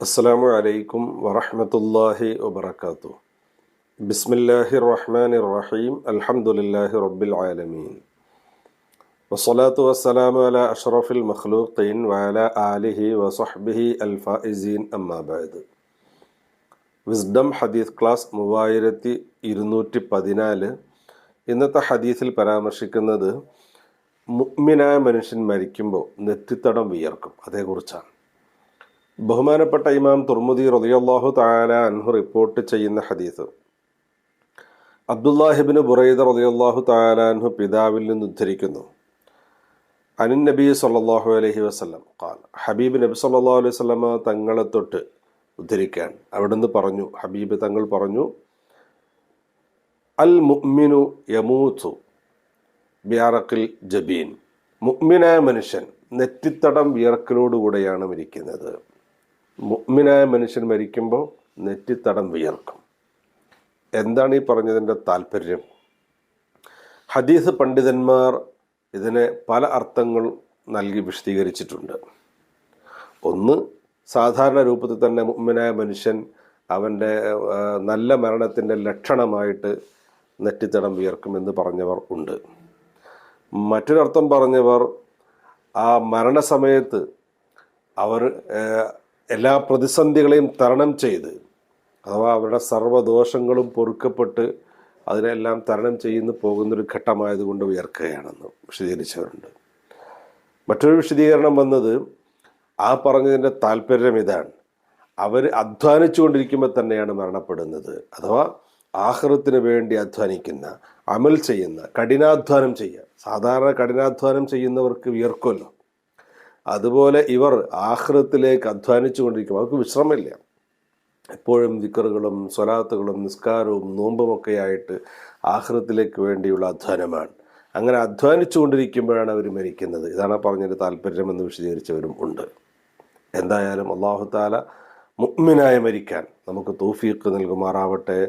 അസ്സാം വലൈക്കും വറഹമത്തല്ലാഹി വബർക്കാത്തു ബിസ്മില്ലാഹി റഹ്മാൻ റഹീം അൽഹംദുലില്ലാഹി റബ്ബിൽ ആലമീൻ വസ്സലാത്തു വസ്സലാമു അല അഷ്റഫിൽ മഖ്ലൂഖീൻ വഅല ആലിഹി വസഹ്ബിഹി അൽ ഫായിസീൻ വിസ്ഡം ഹദീസ് ക്ലാസ് മൂവായിരത്തി ഇരുന്നൂറ്റി പതിനാല്. ഇന്നത്തെ ഹദീസിൽ പരാമർശിക്കുന്നത് മുഗ്മിനായ മനുഷ്യൻ മരിക്കുമ്പോൾ നെറ്റിത്തടം വിയർക്കും. അതേക്കുറിച്ചാണ്. ബഹുമാനപ്പെട്ട ഇമാം തുർമുദി റളിയല്ലാഹു തആല അൻഹു റിപ്പോർട്ട് ചെയ്യുന്ന ഹദീസ്. അബ്ദുല്ലാഹിബിന് ബുറൈദ റളിയല്ലാഹു തആല അൻഹു പിതാവിൽ നിന്ന് ഉദ്ധരിക്കുന്നു. അനിൻ നബി സല്ലല്ലാഹു അലഹി വസ്ലം ഖാൻ ഹബീബ് നബി സല്ലല്ലാഹു അലൈഹി വസല്ലമ തങ്ങളെ തൊട്ട് ഉദ്ധരിക്കാൻ അവിടുന്ന് പറഞ്ഞു. ഹബീബ് തങ്ങൾ പറഞ്ഞു അൽ മുഅ്മിനു യമൂതു ബിയാറക്കിൽ ജബീൻ. മുഗ്മിനായ മനുഷ്യൻ നെറ്റിത്തടം വിയർക്കലോടുകൂടെയാണ് മരിക്കുന്നത്. മുഗ്മിനായ മനുഷ്യൻ മരിക്കുമ്പോൾ നെറ്റിത്തടം വിയർക്കും. എന്താണ് ഈ പറഞ്ഞതിന്റെ താല്പര്യം ഹദീസ് പണ്ഡിതന്മാർ ഇതിനെ പല അർത്ഥങ്ങൾ നൽകി വിശദീകരിച്ചിട്ടുണ്ട്. ഒന്ന് സാധാരണ രൂപത്തിൽ തന്നെ മുഗ്മിനായ മനുഷ്യൻ അവന്റെ നല്ല മരണത്തിന്റെ ലക്ഷണമായിട്ട് നെറ്റിത്തടം വിയർക്കുമെന്ന് പറഞ്ഞവർ ഉണ്ട്. മറ്റൊരർത്ഥം പറഞ്ഞവർ ആ മരണസമയത്ത് അവർ എല്ലാ പ്രതിസന്ധികളെയും തരണം ചെയ്ത് അഥവാ അവരുടെ സർവദോഷങ്ങളും പൊറുക്കപ്പെട്ട് അതിനെല്ലാം തരണം ചെയ്യുന്നു പോകുന്നൊരു ഘട്ടമായതുകൊണ്ട് ഉയർക്കുകയാണെന്ന് വിശദീകരിച്ചവരുണ്ട്. മറ്റൊരു വിശദീകരണം വന്നത് ആ പറഞ്ഞതിന്റെ താല്പര്യം ഇതാണ്. അവർ അധ്വാനിച്ചുകൊണ്ടിരിക്കുമ്പോൾ തന്നെയാണ് മരണപ്പെടുന്നത്. അഥവാ ആഹൃത്തിന് വേണ്ടി അധ്വാനിക്കുന്ന അമൽ ചെയ്യുന്ന കഠിനാധ്വാനം ചെയ്യുക. സാധാരണ കഠിനാധ്വാനം ചെയ്യുന്നവർക്ക് വിയർക്കുമല്ലോ. അതുപോലെ ഇവർ ആഹ്രത്തിലേക്ക് അധ്വാനിച്ചു കൊണ്ടിരിക്കും. അവർക്ക് വിശ്രമമില്ല. എപ്പോഴും ദിക്കറുകളും സ്വലാത്തുകളും നിസ്കാരവും നോമ്പുമൊക്കെ ആയിട്ട് ആഹ്രത്തിലേക്ക് വേണ്ടിയുള്ള അധ്വാനമാണ്. അങ്ങനെ അധ്വാനിച്ചു കൊണ്ടിരിക്കുമ്പോഴാണ് അവർ മരിക്കുന്നത്. ഇതാണ് പറഞ്ഞതിന്റെ താല്പര്യമെന്ന് വിശദീകരിച്ചവരും ഉണ്ട്. എന്തായാലും അള്ളാഹു താല മുഅ്മിനായി മരിക്കാൻ നമുക്ക് തൗഫീഖ് നൽകുമാറാവട്ടെ.